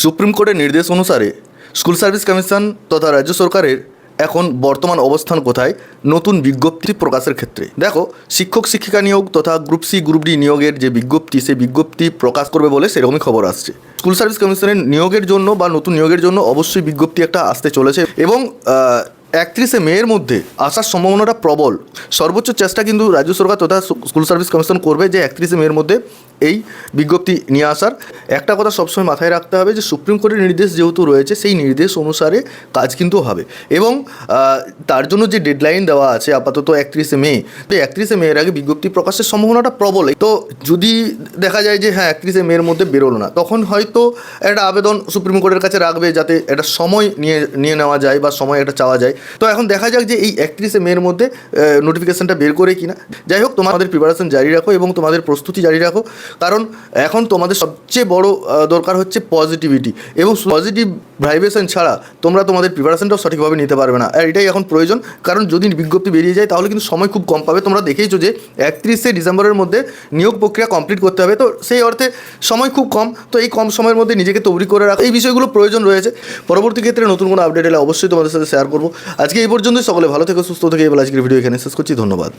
Supreme কোর্টের নির্দেশ অনুসারে স্কুল সার্ভিস কমিশন তথা রাজ্য সরকারের এখন বর্তমান অবস্থান কোথায়, নতুন বিজ্ঞপ্তি প্রকাশের ক্ষেত্রে। দেখো, শিক্ষক, শিক্ষিকা নিয়োগ তথা গ্রুপ সি, গ্রুপ ডি নিয়োগের যে বিজ্ঞপ্তি, সেই বিজ্ঞপ্তি প্রকাশ করবে বলে সেরকমই খবর আসছে। স্কুল সার্ভিস কমিশনের নিয়োগের জন্য বা নতুন নিয়োগের জন্য অবশ্যই বিজ্ঞপ্তি একটা আসতে চলেছে এবং একত্রিশে মেয়ের মধ্যে আসার সম্ভাবনাটা প্রবল। সর্বোচ্চ চেষ্টা কিন্তু রাজ্য সরকার তথা স্কুল সার্ভিস কমিশন করবে যে একত্রিশে মেয়ের মধ্যে এই বিজ্ঞপ্তি নিয়ে আসার। একটা কথা সবসময় মাথায় রাখতে হবে যে, সুপ্রিম কোর্টের নির্দেশ যেহেতু রয়েছে, সেই নির্দেশ অনুসারে কাজ কিন্তু হবে। এবং তার জন্য যে ডেডলাইন দেওয়া আছে আপাতত একত্রিশে মে, তো একত্রিশে মেয়ের আগে বিজ্ঞপ্তি প্রকাশের সম্ভাবনাটা প্রবল। তো যদি দেখা যায় যে হ্যাঁ একত্রিশে মেয়ের মধ্যে বেরোলো না, তখন হয়তো একটা আবেদন সুপ্রিম কোর্টের কাছে রাখবে যাতে একটা সময় নিয়ে নিয়ে নেওয়া যায় বা সময় একটা চাওয়া যায়। তো এখন দেখা যাক যে, এই একত্রিশে মেয়ের মধ্যে নোটিফিকেশনটা বের করে কিনা। যাই হোক, তোমাদের প্রিপারেশন জারি রাখো এবং তোমাদের প্রস্তুতি জারি রাখো। কারণ এখন তোমাদের সবচেয়ে বড় দরকার হচ্ছে পজিটিভিটি এবং পজিটিভ ভাইব্রেশন ছাড়া তোমরা তোমাদের প্রিপারেশনটাও সঠিকভাবে নিতে পারবে না। আর এটাই এখন প্রয়োজন। কারণ যদি বিজ্ঞপ্তি বেরিয়ে যায়, তাহলে কিন্তু সময় খুব কম পাবে। তোমরা দেখেইছো যে একত্রিশে ডিসেম্বরের মধ্যে নিয়োগ প্রক্রিয়া কমপ্লিট করতে হবে। তো সেই অর্থে সময় খুব কম। তো এই কম সময়ের মধ্যে নিজেকে তৈরি করে রাখা, এই বিষয়গুলো প্রয়োজন রয়েছে। পরবর্তী ক্ষেত্রে নতুন কোনো আপডেট এলে অবশ্যই তোমাদের সাথে শেয়ার করব। আজকে এই পর্যন্তই। সকলে ভালো থেকে, সুস্থ থেকে। এবার আজকের ভিডিও এখানে শেষ করছি। ধন্যবাদ।